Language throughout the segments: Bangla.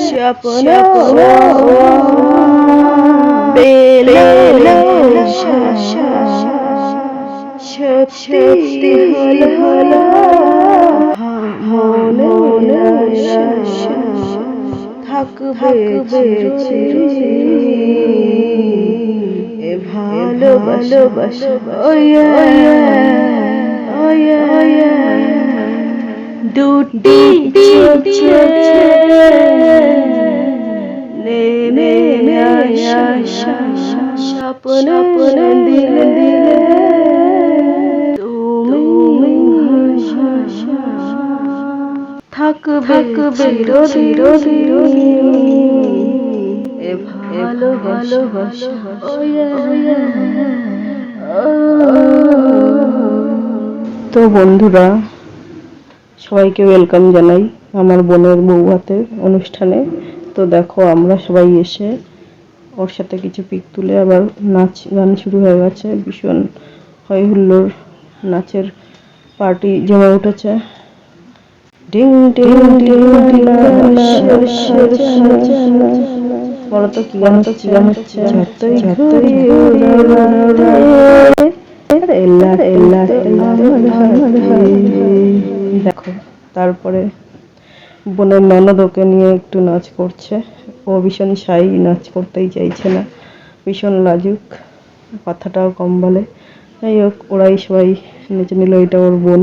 স্বপ্ন সত্যি হল হল থাকবে চির ভালোবাসা দুটি স্বপ্ন দিল দিল বেরো থাকবে রোদি ভালোবাসা তো বন্ধুরা সবাইকে ওয়েলকাম জানাই আমার বোনের বউ হাতের অনুষ্ঠানে। তো দেখো আমরা সবাই এসে ওর সাথে কিছু পিক তুলে আবার নাচ গান শুরু হয়ে গেছে। ভীষণ হই হুল্লোড় নাচের পার্টি জমে উঠেছে। ডিং কি গান হচ্ছে গান হচ্ছে যতই ঘুরি এল্লা এল্লা দেখো তারপরে বোনের ননদ ওকে নিয়ে একটু নাচ করছে ও ভীষণ সাই নাচ করতেই চাইছে না ভীষণ লাজুক কথাটাও কম বলে যাই হোক ওরাই সবাই নেচে নিল এটা ওর বোন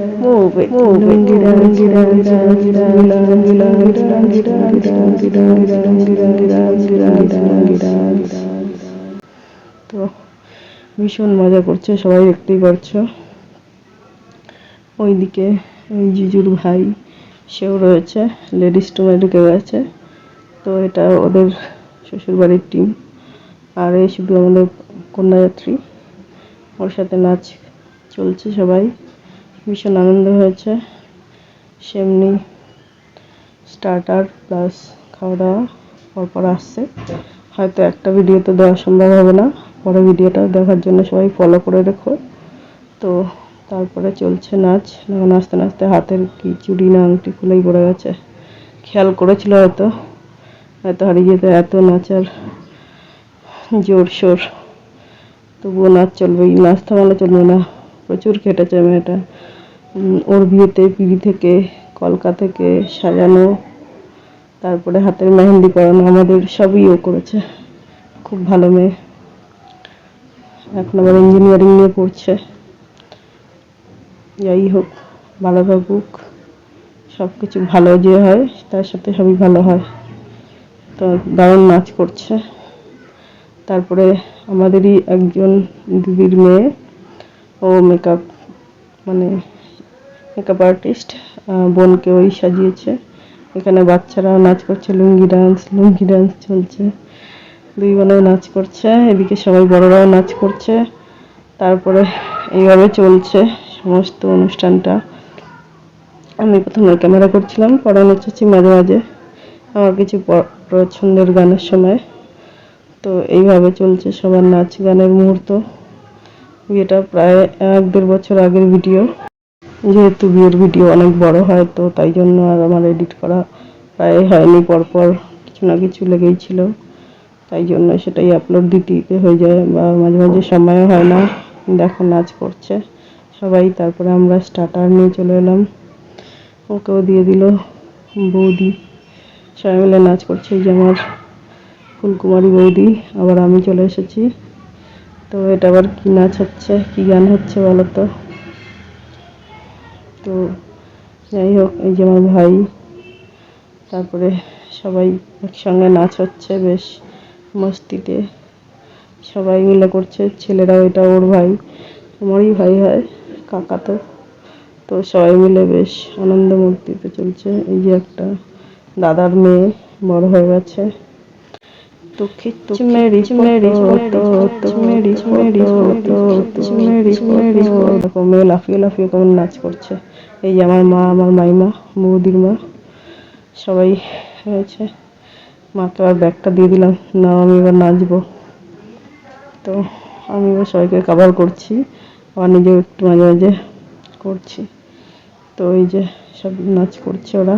move it, move it. তো ভীষণ মজা করছে সবাই দেখতেই পারছ ওইদিকে ওই জিজুর ভাই সেও রয়েছে লেডিস রুমে ঢুকে গেছে তো এটা ওদের শ্বশুরবাড়ির টিম আর এই শুধু আমাদের কন্যাযাত্রী ওর সাথে নাচ চলছে সবাই ভীষণ আনন্দ হয়েছে। সেমনি স্টার্টার প্লাস খাওয়া দাওয়া পরপর আসছে। হয়তো একটা ভিডিও তো দেওয়া সম্ভব হবে না। পরে ভিডিওটা দেখার জন্য সবাই ফলো করে রেখো। তো তারপরে চলছে নাচ। আস্তে আস্তে হাতের কি চুড়ি না আংটি খুলেই পড়ে গেছে। খেয়াল করেছিল হয়তো। হয়তো হারিয়ে যেতে এত নাচার জোর সোর তবুও নাচ চলবেই। নাচ থামালে চলবে না। প্রচুর খেটেছে মেয়েটা। ওর বিয়েতে পিড়ি থেকে, কলকা থেকে সাজানো, তারপরে হাতের মেহেন্দি করানো, আমাদের সবই ও করেছে। খুব ভালো মেয়ে। এখন আবার ইঞ্জিনিয়ারিং নিয়ে পড়ছে। যাই হোক ভালো থাকুক সব কিছু ভালো যে হয়, তার সাথে সবই ভালো হয়। তো দারুণ নাচ করছে। তারপরে আমাদেরই একজন দিদির মেয়ে, ও মেকআপ মানে মেকআপ আর্টিস্ট বোনকে ওই সাজিয়েছে। এখানে বাচ্চারা নাচ করছে, লুঙ্গি ডান্স লুঙ্গি ডান্স চলছে। দুই বোনে নাচ করছে, এদিকে সবাই বড়রাও নাচ করছে। তারপরে এইভাবে চলছে সমস্ত অনুষ্ঠানটা। আমি প্রথমে ক্যামেরা করছিলাম, পরে নেচেছি মাঝে মাঝে। আমার কিছু পছন্দের গানের সময়। তো এইভাবে চলছে সবার নাচ গানের মুহূর্ত। বিয়েটা প্রায় এক দেড় বছর আগের ভিডিও যেহেতু বিয়ের ভিডিও অনেক বড় হয়, তো তাই জন্য আর আমার এডিট করা প্রায় হয়নি, পরপর কিছু না কিছু লেগেই ছিল। তাই জন্য সেটাই আপলোড দিতে দিতে হয়ে যায় বা মাঝে মাঝে সময়ও হয় না। দেখো, নাচ করছে সবাই, তারপরে আমরা স্টার্টার নিয়ে চলে এলাম। ওকেও দিয়ে দিল বৌদি। সবাই মিলে নাচ করছে যে আমার ফুলকুমারী বৌদি, আবার আমি চলে এসেছি। তো এটা আবার কি নাচ হচ্ছে, কি গান হচ্ছে বলো তো? তো যাই হোক, এই যে আমার ভাই, তারপরে সবাই একসঙ্গে নাচ হচ্ছে, বেশ মস্তিতে। সবাই মিলে করছে ছেলেরাও এটা ওর ভাই আমারই ভাই হয়, কাকা তো। তো সবাই মিলে বেশ আনন্দ মূর্তিতে চলছে। এই যে একটা দাদার মেয়ে বড় হয়ে গেছে। তো খিচ্চি মেরি মেরি তো তো মেরি মেরি তো তো মেরি মেরি এরকম মেয়ে লাফিয়ে লাফিয়ে কেমন নাচ করছে। এই যে আমার মা আমার মাইমা বৌদির মা সবাই হয়েছে মাকে আর ব্যাগটা দিয়ে দিলাম না আমি এবার নাচবো। তো আমি এবার সবাইকে কাভার করছি আবার নিজেও একটু মাঝে মাঝে করছি। তো এই যে সব নাচ করছে ওরা।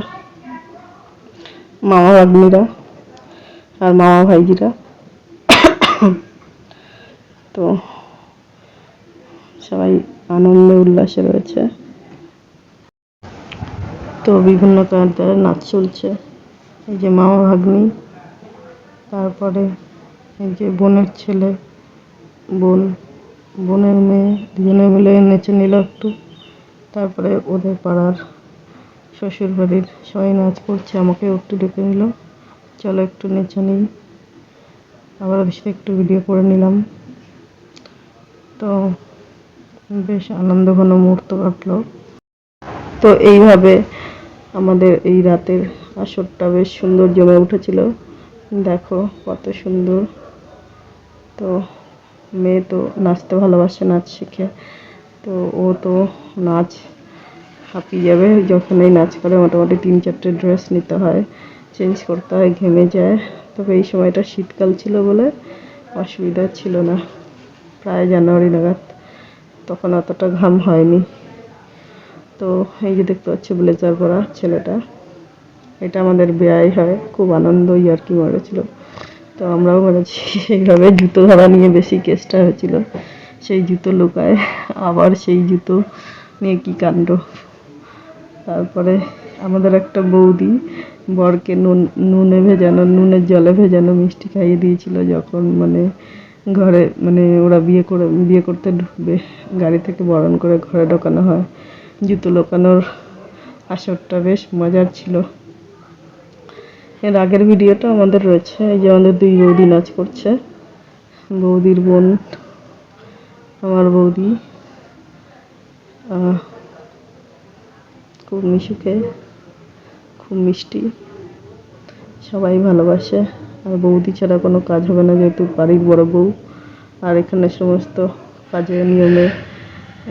মামা ভাগ্নিরা। আর মামা ভাইজিরা। তো সবাই আনন্দে উল্লাসে রয়েছে। তো বিভিন্ন কায়দায় নাচ চলছে। এই যে মামা ভাগ্নি, তারপরে এই যে বোনের ছেলে, বোন, বোনের মেয়ে, দুজনে মিলে নেচে নিল একটু। তারপরে ওদের পাড়ার শ্বশুর বাড়ির সবাই নাচ করছে, আমাকেও একটু ডেকে নিল। চলো একটু নেচে নিই। আবার সাথে একটু ভিডিও করে নিলাম। তো বেশ আনন্দ ঘন মুহূর্ত কাটলো। তো এইভাবে আমাদের এই রাতের আসরটা বেশ সুন্দর জমে উঠেছিল। দেখো কত সুন্দর। তো মেয়ে তো নাচতে ভালোবাসে, নাচ শিখে। তো ও তো নাচ হাঁপিয়ে যাবে। যখন এই নাচ করে, মোটামুটি তিন চারটে ড্রেস নিতে হয়। চেঞ্জ করতে হয়, ঘেমে যায়। তবে এই সময়টা শীতকাল ছিল বলে অসুবিধা ছিল না। প্রায় জানুয়ারি নাগাদ তখন অতটা ঘাম হয়নি। তো এই যে দেখতে পাচ্ছি ব্লেজার পরা ছেলেটা, এটা আমাদের ব্যয় হয়। খুব আনন্দ ইয়ার্কি মারেছিল তো আমরাও মেরেছি সেইভাবে জুতো ধরা নিয়ে বেশি কেসটা হয়েছিল। সেই জুতো লুকায়, আবার সেই জুতো নিয়ে কি কাণ্ড। তারপরে আমাদের একটা বৌদি বরকে নুন, নুনে ভেজানো, নুনের জলে ভেজানো মিষ্টি খাইয়ে দিয়েছিল যখন মানে ঘরে মানে ওরা বিয়ে করে, বিয়ে করতে ঢুকবে, গাড়ি থেকে বরণ করে ঘরে ঢোকানো হয়। জুতো লোকানোর আসরটা বেশ মজার ছিল। এর আগের ভিডিওটা আমাদের রয়েছে, এই যে আমাদের দুই বৌদি নাচ করছে। বৌদির বোন, আমার বৌদি খুব মিশুকে। খুব মিষ্টি। সবাই ভালোবাসে। আর বৌদি ছাড়া কোনো কাজ হবে না যেহেতু বাড়ির বড় বউ। আর এখানে সমস্ত কাজের নিয়মে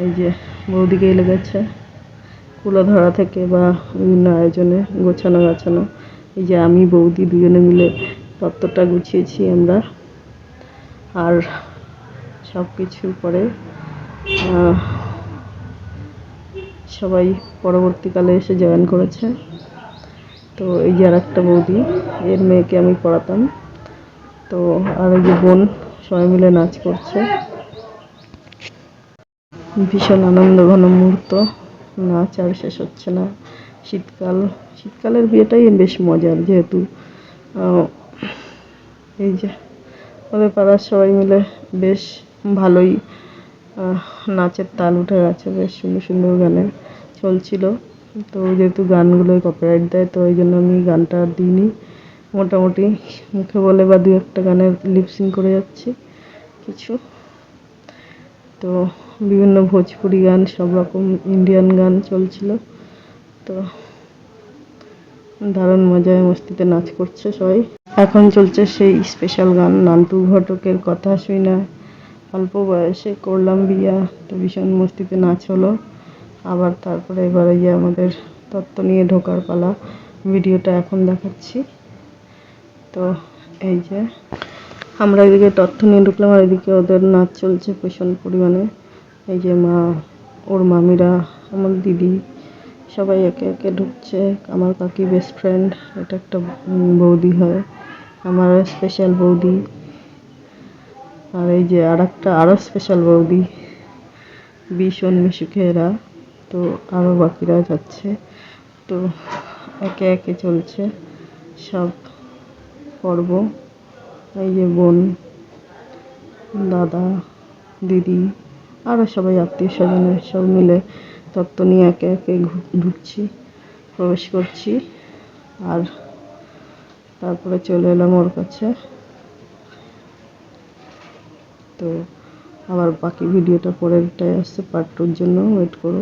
এই যে বৌদিকেই লেগেছে কুলো ধরা থেকে বা বিভিন্ন আয়োজনে গোছানো গাছানো। এই যে আমি, বৌদি দুজনে মিলে তত্ত্বটা গুছিয়েছি আমরা। আর সব কিছুর পরে সবাই পরবর্তীকালে এসে জয়েন করেছে। তো এই যে আর একটা বৌদি, এর মেয়েকে আমি পড়াতাম। তো আর এই যে বোন, সবাই মিলে নাচ করছে। ভীষণ আনন্দ, ঘন মুহূর্ত। নাচ আর শেষ হচ্ছে না। শীতকাল, শীতকালের বিয়েটাই বেশ মজার যেহেতু। এই যে ওদের পাড়ার সবাই মিলে বেশ ভালোই নাচের তাল উঠে গেছে, বেশ সুন্দর সুন্দর গানে চলছিল। তো যেহেতু গানগুলোই কপিরাইট দেয়, তো ওই জন্য আমি গানটা দিইনি। মোটামুটি মুখে বলে বা দু একটা গানের লিপসিং করে যাচ্ছি কিছু। তো বিভিন্ন ভোজপুরি গান, সব রকম ইন্ডিয়ান গান চলছিল। তো দারুণ মজায় মস্তিতে নাচ করছে সবাই। এখন চলছে সেই স্পেশাল গান, নান্টু ঘটকের কথা শুই না অল্প বয়সে করলাম বিয়া, তো ভীষণ মস্তিতে নাচ হলো। আবার তারপরে এবারে যে আমাদের তত্ত্ব নিয়ে ঢোকার পালা। ভিডিওটা এখন দেখাচ্ছি। তো এই যে, আমরা এদিকে তথ্য নিয়ে ঢুকলাম আর এদিকে ওদের নাচ চলছে ভীষণ পরিমাণে। এই যে মা, ওর মামিরা, আমার দিদি, সবাই একে একে ঢুকছে। আমার কাকি বেস্ট ফ্রেন্ড এটা একটা বৌদি হয়। আমার স্পেশাল বৌদি। আর এই যে আর একটা আরও স্পেশাল বৌদি, ভীষণ মিশুকে এরা তো আরও বাকিরা যাচ্ছে। তো একে একে চলছে সব পর্ব। এই যে বোন, দাদা, দিদি আরও সবাই আত্মীয় স্বজনের সব মিলে তত্ত্ব নিয়ে একে একে ঢুকছি প্রবেশ করছি। আর তারপরে চলে এলাম ওর কাছে। তো আবার বাকি ভিডিওটা পরেরটাই আসছে পার্ট টুর জন্য। ওয়েট করো।